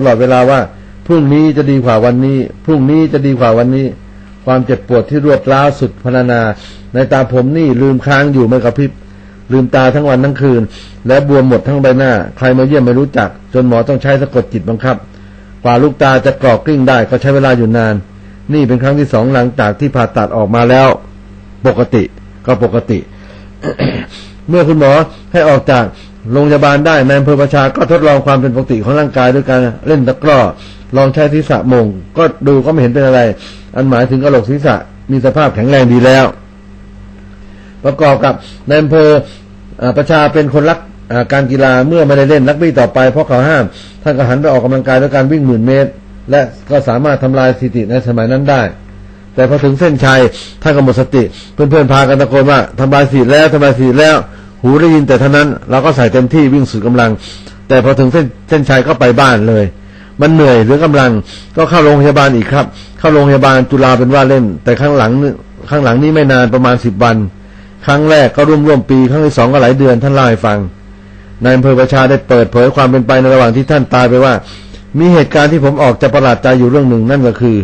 ตลอดเวลาว่าพรุ่งนี้จะดีกว่าวันนี้ พรุ่งนี้จะดีกว่าวันนี้ ความเจ็บปวดที่รวดร้าวสุดพรรณนา ในตาผมนี่ลืมค้างอยู่ไม่กระพริบลืมตาทั้งวันทั้งคืน และบวมหมดทั้งใบหน้า ใครมาเยี่ยมไม่รู้จัก จนหมอต้องใช้สะกดจิตบังคับ กว่าลูกตาจะกรอกกลิ้งได้ก็ใช้เวลาอยู่นาน นี่เป็นครั้งที่สองหลังจากที่ผ่าตัดออกมาแล้ว ปกติก็ปกติ เมื่อคุณหมอให้ออกจาก โรงพยาบาลได้นายอำเภอประชาก็ทดลองความเป็นปกติของร่างกายด้วยการเล่นตะกร้อลองใช้ศีรษะมง ก็ดูก็ไม่เห็นเป็นอะไร อันหมายถึงกระโหลกศีรษะมีสภาพแข็งแรงดีแล้ว ประกอบกับนายอำเภอประชาเป็นคนรักการกีฬาเมื่อไม่ได้เล่นรักบี้ต่อไปเพราะเขาห้ามท่านก็หันไปออกกำลังกายด้วยการวิ่งหมื่นเมตร และก็สามารถทำลายสถิติในสมัยนั้นได้ แต่พอถึงเส้นชัยท่านก็หมดสติ เพื่อนๆพากันตะโกนว่าทำลายสถิติแล้วทำลายสถิติแล้ว หูได้ยินแต่เท่านั้นเราก็ใส่เต็มที่วิ่งสุดกำลัง แต่พอถึงเส้นเส้นชัยก็ไปบ้านเลย มันเหนื่อยเหรือกำลังก็เข้าโรงพยาบาลอีกครับ เข้าโรงพยาบาลจุฬาเป็นว่าเล่น แต่ข้างหลังข้างหลังนี้ไม่นานประมาณสิบวัน ครั้งแรกก็ร่วมร่วมปี ครั้งที่สองก็หลายเดือนท่านเล่าให้ฟังนายอำเภอประชาได้เปิดเผยความเป็นไปในระหว่างที่ท่านตายไปว่า มีเหตุการณ์ที่ผมออกจะประหลาดใจอยู่เรื่องหนึ่งนั่นก็คือ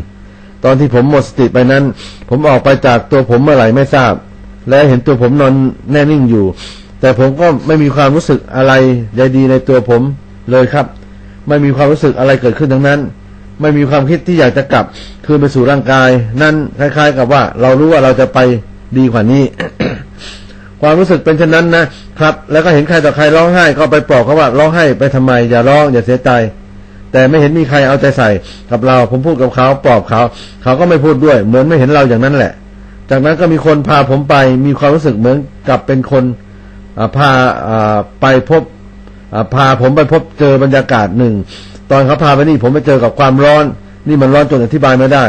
ตอนที่ผมหมดสติไปนั้น ผมออกไปจากตัวผมเมื่อไหร่ไม่ทราบ และเห็นตัวผมนอนแน่นิ่งอยู่ แต่ผมก็ไม่มีความรู้สึกอะไรใดดีในตัวผมเลยครับ ไม่มีความรู้สึกอะไรเกิดขึ้นทั้งนั้น ไม่มีความคิดที่อยากจะกลับคืนไปสู่ร่างกาย นั่นคล้าย ๆ กับว่า เรารู้ว่าเราจะไปดีกว่านี้ ความรู้สึกเป็นเช่นนั้นนะครับ แล้วก็เห็นใครต่อใครร้องไห้ ก็ไปปลอบเขาว่าร้องไห้ไปทำไม อย่าร้องอย่าเสียใจ แต่ไม่เห็นมีใครเอาใจใส่กับเรา ผมพูดกับเขาปลอบเขา เขาก็ไม่พูดด้วย เหมือนไม่เห็นเราอย่างนั้นแหละ จากนั้นก็มีคนพาผมไป มีความรู้สึกเหมือนกับเป็นคน พาไปพบพาผมไปพบเจอบรรยากาศหนึ่ง ตอนเขาพาไปนี่ผมไปเจอกับความร้อน นี่มันร้อนจนอธิบายไม่ได้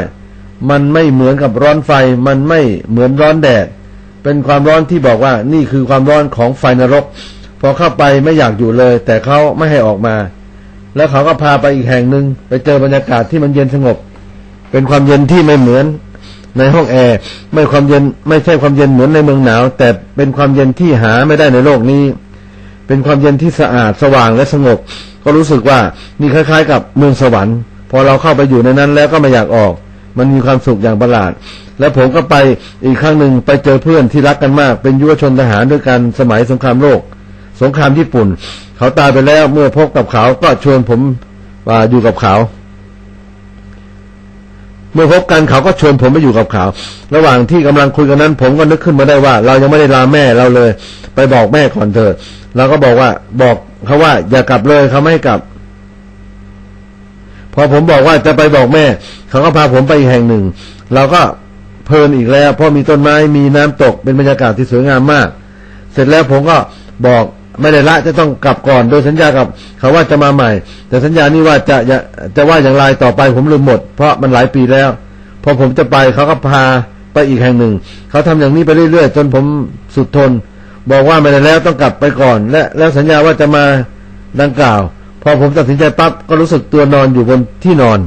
มันไม่เหมือนกับร้อนไฟ มันไม่เหมือนร้อนแดด เป็นความร้อนที่บอกว่านี่คือความร้อนของไฟนรก พอเข้าไปไม่อยากอยู่เลย แต่เขาไม่ให้ออกมา แล้วเขาก็พาไปอีกแห่งหนึ่งไปเจอบรรยากาศที่มันเย็นสงบ เป็นความเย็นที่ไม่เหมือน ในห้องแอร์ไม่ความเย็นไม่ใช่ความเย็นเหมือนในเมืองหนาว แต่เป็นความเย็นที่หาไม่ได้ในโลกนี้ เป็นความเย็นที่สะอาดสว่างและสงบ ก็รู้สึกว่านี่คล้าย ๆ กับเมืองสวรรค์พอเราเข้าไปอยู่ในนั้นแล้วก็ไม่อยากออก มันมีความสุขอย่างประหลาด และผมก็ไปอีกครั้งหนึ่งไปเจอเพื่อนที่รักกันมาก เป็นยุวชนทหารด้วยกันสมัยสงครามโลก สงครามญี่ปุ่น เขาตายไปแล้วเมื่อพบกับเขาก็ชวนผมว่าอยู่กับเขา เมื่อพบกันเขาก็ชวนผมไปอยู่กับเขา ระหว่างที่กำลังคุยกันนั้น ผมก็นึกขึ้นมาได้ว่า เรายังไม่ได้ลาแม่เราเลย ไปบอกแม่ก่อนเถอะเราก็บอกว่าบอกเขาว่า อย่ากลับเลยเขาไม่ให้กลับ พอผมบอกว่าจะไปบอกแม่ เขาก็พาผมไปอีกแห่งหนึ่ง เราก็เพลินอีกแล้วเพราะมีต้นไม้มีน้ำตกเป็นบรรยากาศที่สวยงามมาก เสร็จแล้วผมก็บอก ไม่ได้ละจะต้องกลับก่อน โดยสัญญากับเขาว่าจะมาใหม่ แต่สัญญานี้ว่าจะจะจะว่าอย่างไรต่อไปผมลืมหมด เพราะมันหลายปีแล้ว พอผมจะไปเขาก็พาไปอีกแห่งหนึ่ง เขาทำอย่างนี้ไปเรื่อยๆ จนผมสุดทน บอกว่าไม่ได้แล้วต้องกลับไปก่อน และแล้วสัญญาว่าจะมาดังกล่าว พอผมตัดสินใจปั๊บก็รู้สึกตัวนอนอยู่บนที่นอน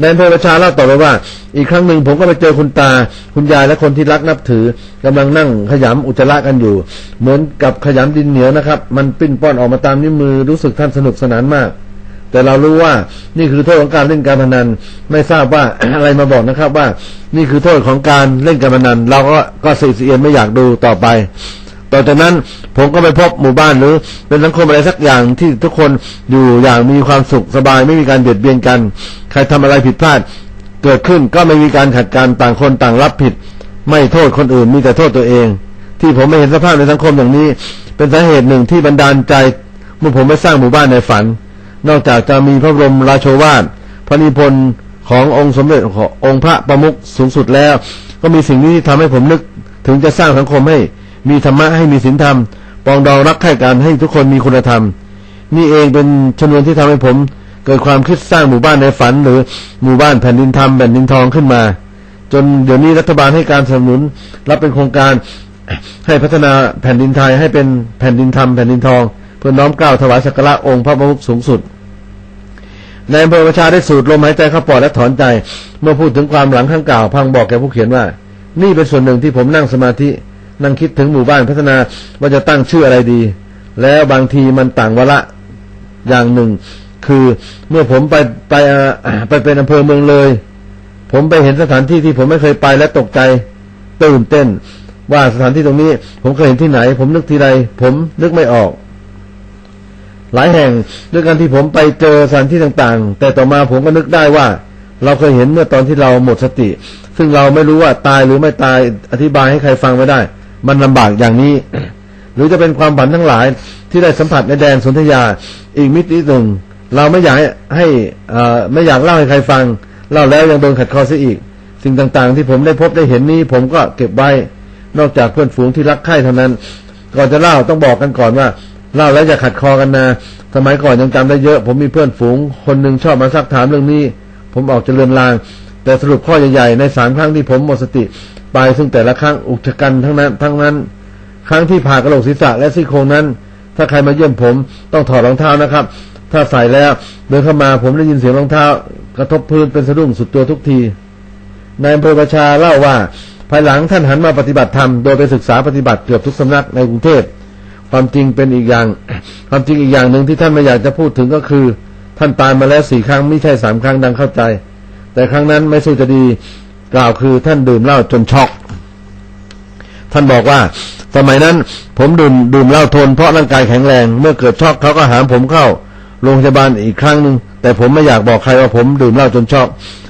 นายอำเภอประชาเล่าต่อไปว่า อีกครั้งหนึ่งผมก็ไปเจอคุณตา คุณยายและคนที่รักนับถือกำลังนั่งขยำอุจจาระกันอยู่ เหมือนกับขยำดินเหนียวนะครับ มันปิ้นป้อนออกมาตามนิ้วมือรู้สึกท่านสนุกสนานมาก แต่เรารู้ว่านี่คือโทษของการเล่นการพนัน ไม่ทราบว่าอะไรมาบอกนะครับว่า นี่คือโทษของการเล่นการพนัน เราก็ก็เสียเสียนไม่อยากดูต่อไป ต่อจากนั้นผมก็ไปพบหมู่บ้านหรือ เป็นสังคมอะไรสักอย่างที่ทุกคนอยู่อย่างมีความสุขสบายไม่มีการเบียดเบียนกัน ใครทำอะไรผิดพลาด เกิดขึ้นก็ไม่มีการขัดกันต่างคนต่างรับผิด ไม่โทษคนอื่นมีแต่โทษตัวเอง ที่ผมไม่เห็นสภาพในสังคมอย่างนี้ เป็นสาเหตุหนึ่งที่บันดาลใจเมื่อผมไปสร้างหมู่บ้านในฝัน นอกจากจะมีพระบรมราโชวาทพระนิพนธ์ขององค์สมเด็จขององค์พระประมุขสูงสุดแล้ว ก็มีสิ่งนี้ที่ทำให้ผมนึกถึงจะสร้างสังคมให้ มีธรรมะให้มีศีลธรรม ปองดองรักใคร่กันให้ทุกคนมีคุณธรรม นี่เองเป็นชนวนที่ทำให้ผม เกิดความคิดสร้างหมู่บ้านในฝัน หรือหมู่บ้านแผ่นดินธรรมแผ่นดินทองขึ้นมา จนเดี๋ยวนี้รัฐบาลให้การสนับสนุน รับเป็นโครงการให้พัฒนาแผ่นดินไทยให้เป็นแผ่นดินธรรมแผ่นดินทอง เพื่อน้อมเกล้าถวายสักการะองค์พระประมุขสูงสุดในอำเภอประชาได้สูดลมหายใจเข้าปอดและถอนใจ เมื่อพูดถึงความหลังข้างกล่าวพังบอกแก่ผู้เขียนว่า นี่เป็นส่วนหนึ่งที่ผมนั่งสมาธิ นั่งคิดถึงหมู่บ้านพัฒนาว่าจะตั้งชื่ออะไรดี แล้วบางทีมันต่างวาระอย่างหนึ่ง คือเมื่อผมไปไปไปเป็นอำเภอเมืองเลย ผมไปเห็นสถานที่ที่ผมไม่เคยไปและตกใจตื่นเต้น ว่าสถานที่ตรงนี้ ผมเคยเห็นที่ไหน ผมนึกทีไรผมนึกไม่ออก หลายแห่งด้วยกันที่ผมไปเจอสถานที่ต่างๆ แต่ต่อมาผมก็นึกได้ว่า เราเคยเห็นเมื่อตอนที่เราหมดสติ ซึ่งเราไม่รู้ว่าตายหรือไม่ตายอธิบายให้ใครฟังไม่ได้ มันลำบากอย่างนี้ หรือจะเป็นความฝันทั้งหลายที่ได้สัมผัสในแดนสนธยาอีกมิติหนึ่งเราไม่อยากให้ใหออไม่อยากเล่าให้ใครฟังเล่าแล้วยังโดนขัดคอเสียอีก สิ่งต่างๆ ที่ผมได้พบได้เห็นนี้ ผมก็เก็บไว้นอกจากเพื่อนฝูงที่รักใคร่เท่านั้น ก่อนจะเล่าต้องบอกกันก่อนว่าเล่าแล้วจะขัดคอกันนะสมัยก่อนยังจำได้เยอะ ผมมีเพื่อนฝูง คนหนึ่งชอบมาซักถามเรื่องนี้ ผมออกจะเลือนลาง แต่สรุปข้อใหญ่ๆในสามครั้งที่ผมหมดสติ ไปซึ่งแต่ละครั้งอุกชะกันทั้งนั้น ทั้งนั้น ครั้งที่ผ่ากระโหลกศีรษะและซี่โครงนั้น ถ้าใครมาเยี่ยมผมต้องถอดรองเท้านะครับ ถ้าใส่แล้วเดินเข้ามาผมได้ยินเสียงรองเท้า กระทบพื้นเป็นสะดุ้งสุดตัวทุกทีนายอำเภอประชาเล่าว่า ภายหลังท่านหันมาปฏิบัติธรรมโดยไปศึกษาปฏิบัติเกือบทุกสำนักในกรุงเทพความจริงเป็นอีกอย่าง ความจริงอีกอย่างหนึ่งที่ท่านไม่อยากจะพูดถึงก็คือ ท่านตายมาแล้วสี่ครั้งไม่ใช่สามครั้งดังเข้าใจ แต่ครั้งนั้นไม่สู้จะดี กล่าวคือท่านดื่มเหล้าจนช็อก ท่านบอกว่า สมัยนั้น ผมดื่มดื่มเหล้าทนเพราะร่างกายแข็งแรง เมื่อเกิดช็อกเขาก็หามผมเข้าโรงพยาบาลอีกครั้งหนึ่งแต่ผมไม่อยากบอกใครว่าผมดื่มเหล้าจนช็อก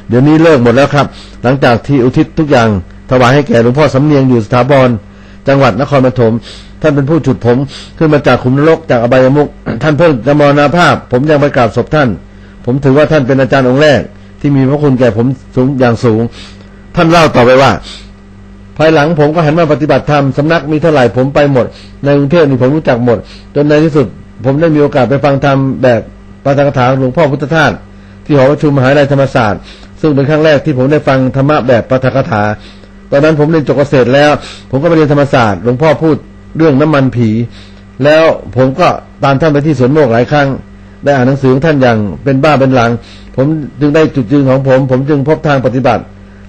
เดี๋ยวนี้เลิกหมดแล้วครับ หลังจากที่อุทิศทุกอย่าง ถวายให้แก่หลวงพ่อสำเนียงอยู่สถาบรจังหวัดนครปฐมท่านเป็นผู้จุดผมขึ้นมาจากขุมนรกจากอบายมุกท่านเพิ่งจะมรณภาพ ผมยังไปกราบศพท่าน ผมถือว่าท่านเป็นอาจารย์องค์แรก ที่มีพระคุณแก่ผมสูงอย่างสูง ท่านเล่าต่อไปว่า ภายหลังผมก็หันมาปฏิบัติธรรมสำนักมีเท่าไหร่ผมไปหมด ในกรุงเทพนี่ผมรู้จักหมด จนในที่สุด ผมได้มีโอกาสไปฟังธรรมแบบปาฐกถาหลวงพ่อพุทธทาสที่หอประชุมมหาวิทยาลัยธรรมศาสตร์ ซึ่งเป็นครั้งแรกที่ผมได้ฟังธรรมะแบบปาฐกถา ตอนนั้นผมเรียนจบเกษตรแล้ว ผมก็ไปเรียนธรรมศาสตร์หลวงพ่อพูดเรื่องน้ำมันผี แล้วผมก็ตามท่านไปที่สวนโมกหลายครั้งได้อ่านหนังสือของท่านอย่างเป็นบ้าเป็นหลัง ผมจึงได้จุดยืนของผม ผมจึงพบทางปฏิบัติ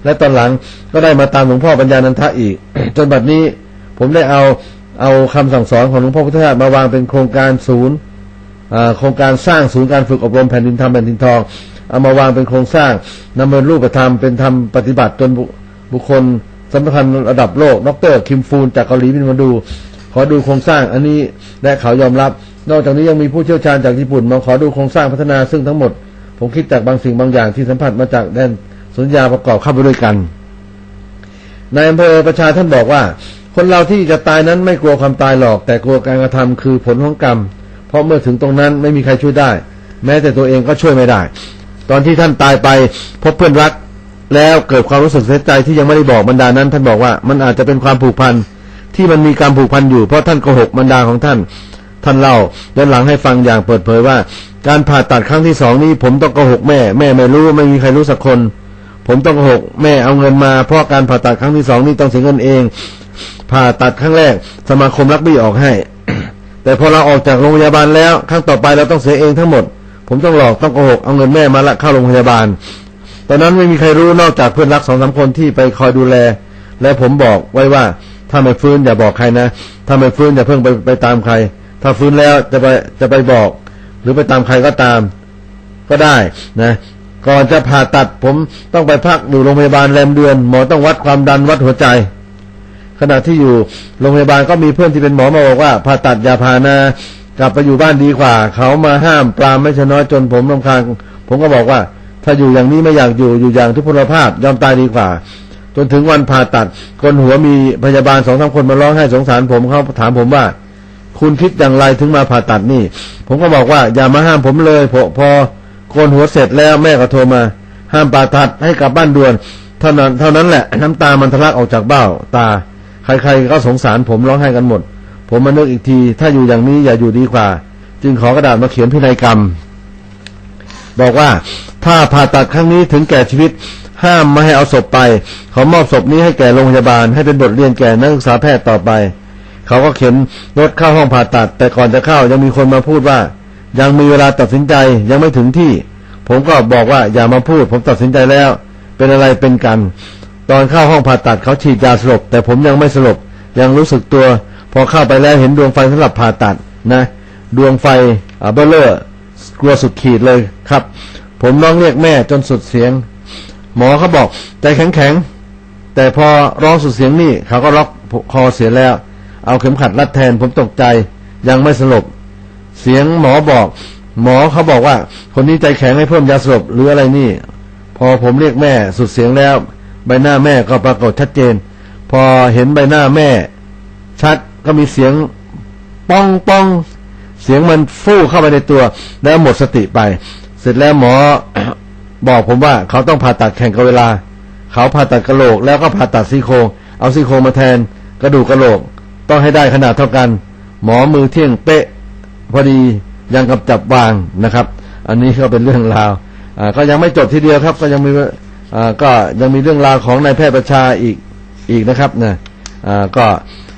และตอนหลังก็ได้มาตามหลวงพ่อปัญญานันทะอีก จนบัดนี้ผมได้เอาเอาคำสั่งสอนของหลวงพ่อพุทธทาสมาวางเป็นโครงการศูนย์โครงการสร้างศูนย์การฝึกอบรมแผ่นดินธรรมแผ่นดินทองเอามาวางเป็นโครงสร้างนำเป็นรูปธรรมเป็นธรรมปฏิบัติจนบุบุคคลสำคัญระดับโลก ดรคิมฟูนจากเกาหลีบินมาดู ขอดูโครงสร้างอันนี้และเขายอมรับ นอกจากนี้ยังมีผู้เชี่ยวชาญจากญี่ปุ่นมาขอดูโครงสร้างพัฒนาซึ่งทั้งหมด ผมคิดจากบางสิ่งบางอย่างที่สัมผัสมาจากแดน สัญญาประกอบเข้าไปด้วยกันนายอำเภอประชาท่านบอกว่า คนเราที่จะตายนั้นไม่กลัวความตายหรอก แต่กลัวการกระทำคือผลของกรรม เพราะเมื่อถึงตรงนั้นไม่มีใครช่วยได้ แม้แต่ตัวเองก็ช่วยไม่ได้ ตอนที่ท่านตายไปพบเพื่อนรัก แล้วเกิดความรู้สึกเสียใจที่ยังไม่ได้บอกบรรดานั้น ท่านบอกว่ามันอาจจะเป็นความผูกพันที่มันมีการผูกพันอยู่เพราะท่านโกหกบรรดาของท่าน ท่านเล่าย้อนหลังให้ฟังอย่างเปิดเผยว่า การผ่าตัดครั้งที่สองนี้ผมต้องโกหกแม่ แม่ไม่รู้ไม่มีใครรู้สักคน ผมต้องโกหกแม่เอาเงินมาเพราะการผ่าตัดครั้งที่สองนี้ต้องเสียเงินเอง ผ่าตัดครั้งแรก สมาคมรับบี้ออกให้ แต่พอเราออกจากโรงพยาบาลแล้วครั้งต่อไปเราต้องเสียเองทั้งหมด ผมต้องหลอกต้องโกหกเอาเงินแม่มาละเข้าโรงพยาบาล ตอนนั้นไม่มีใครรู้นอกจากเพื่อนรักสองสามคนที่ไปคอยดูแล และผมบอกไว้ว่าถ้าไม่ฟื้นอย่าบอกใครนะ ถ้าไม่ฟื้นอย่าเพิ่งไปไปตามใคร ถ้าฟื้นแล้วจะไปจะไปบอก หรือไปตามใครก็ตาม ก็ได้นะ ก่อนจะผ่าตัดผมต้องไปพักอยู่โรงพยาบาลแรมเดือน หมอต้องวัดความดันวัดหัวใจ ขณะที่อยู่โรงพยาบาลก็มีเพื่อนที่เป็นหมอมาบอกว่าผ่าตัดอย่าผ่านะกลับไปอยู่บ้านดีกว่า เขามาห้ามปรามไม่ชน้อยจนผมรำคาญผมก็บอกว่า ถ้าอยู่อย่างนี้ไม่อยากอยู่อยู่อย่างทุพพลภาพยอมตายดีกว่า จนถึงวันผ่าตัดคนหัวมีพยาบาลสองสามคนมาร้องไห้สงสารผมเขาถามผมว่า คุณคิดอย่างไรถึงมาผ่าตัดนี่ ผมก็บอกว่าอย่ามาห้ามผมเลยพอพอ กนหัวเสร็จแล้วแม่ก็โทรมา ห้ามผ่าตัดให้กลับบ้านด่วน เท่านั้นเท่านั้นแหละ น้ำตามันทะลักออกจากเบ้า ตา ใครๆก็สงสารผมร้องไห้กันหมด ผมมานึกอีกที ถ้าอยู่อย่างนี้อย่าอยู่ดีกว่า จึงขอกระดาษมาเขียนพินัยกรรม บอกว่าถ้าผ่าตัดครั้งนี้ถึงแก่ชีวิต ห้ามไม่ให้เอาศพไปขอมอบศพนี้ให้แก่โรงพยาบาล ให้เป็นบทเรียนแก่นักศึกษาแพทย์ต่อไป เขาก็เข็นรถเข้าห้องผ่าตัด แต่ก่อนจะเข้ายังมีคนมาพูดว่า ยังมีเวลาตัดสินใจยังไม่ถึงที่ ผมก็บอกว่าอย่ามาพูด ผมตัดสินใจแล้ว เป็นอะไรเป็นกัน ตอนเข้าห้องผ่าตัดเขาฉีดยาสลบ แต่ผมยังไม่สลบ ยังรู้สึกตัว พอเข้าไปแล้วเห็นดวงไฟสำหรับผ่าตัดนะ ดวงไฟเบลเลอร์กลัวสุดขีดเลยครับ ผมร้องเรียกแม่จนสุดเสียง หมอเขาบอกใจแข็งแข็งแต่พอร้องสุดเสียงนี่เขาก็ล็อกคอเสียแล้ว เอาเข็มขัดรัดแทนผมตกใจ ยังไม่สลบ เสียงหมอบอก หมอเขาบอกว่า คนนี้ใจแข็งให้เพิ่มยาสลบหรืออะไรนี่ พอผมเรียกแม่สุดเสียงแล้ว ใบหน้าแม่ก็ปรากฏชัดเจน พอเห็นใบหน้าแม่ ชัดก็มีเสียงป้องป้องเสียงมันฟู่เข้าไปในตัว แล้วหมดสติไป เสร็จแล้วหมอบอกผมว่าเขาต้องผ่าตัดแข่งกับเวลา เขาผ่าตัดกระโหลกแล้วก็ผ่าตัดซี่โครงเอาซี่โครงมาแทน กระดูกกระโหลก ต้องให้ได้ขนาดเท่ากัน หมอมือเที่ยงเป๊ะ พอดียังกับจับวางนะครับ อันนี้ก็เป็นเรื่องราวอ่าก็ยังไม่จบทีเดียวครับ ก็ยังมีอ่าก็ยังมีเรื่องราวของนายแพทย์ประชาอีกอีกนะครับนะอ่าก็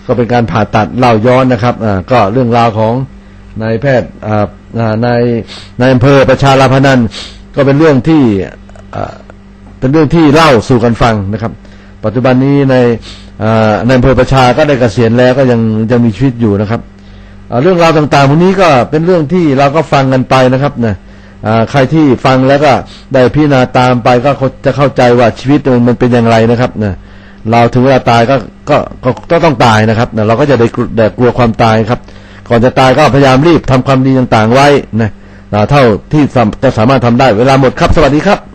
ก็เป็นการผ่าตัดเล่าย้อนนะครับอ่าก็เรื่องราวของนายแพทย์อ่าอ่านายนายอำเภอประชาลาพนันก็เป็นเรื่องที่อ่าเป็นเรื่องที่เล่าสู่กันฟังนะครับ ปัจจุบันนี้ในอ่าในอำเภอประชาก็ได้เกษียณแล้วก็ยังยังมีชีวิตอยู่นะครับ เรื่องราวต่างๆวกนี้ก็เป็นเรื่องที่เราก็ฟังกันไปนะครับนะอ่าใครที่ฟังแล้วก็ได้พิจารณาตามไปก็จะเข้าใจว่าชีวิตมันเป็นอย่างไรนะครับนะเราถึงเวลาตายก็ก็ก็ก็ต้องตายนะครับนะเราก็จะได้กลัวได้กลัวความตายครับ ก่อนจะตายก็พยายามรีบทำความดีต่างๆไว้นะอ่าเท่าที่จะสามารถทำได้เวลาหมดครับสวัสดีครับ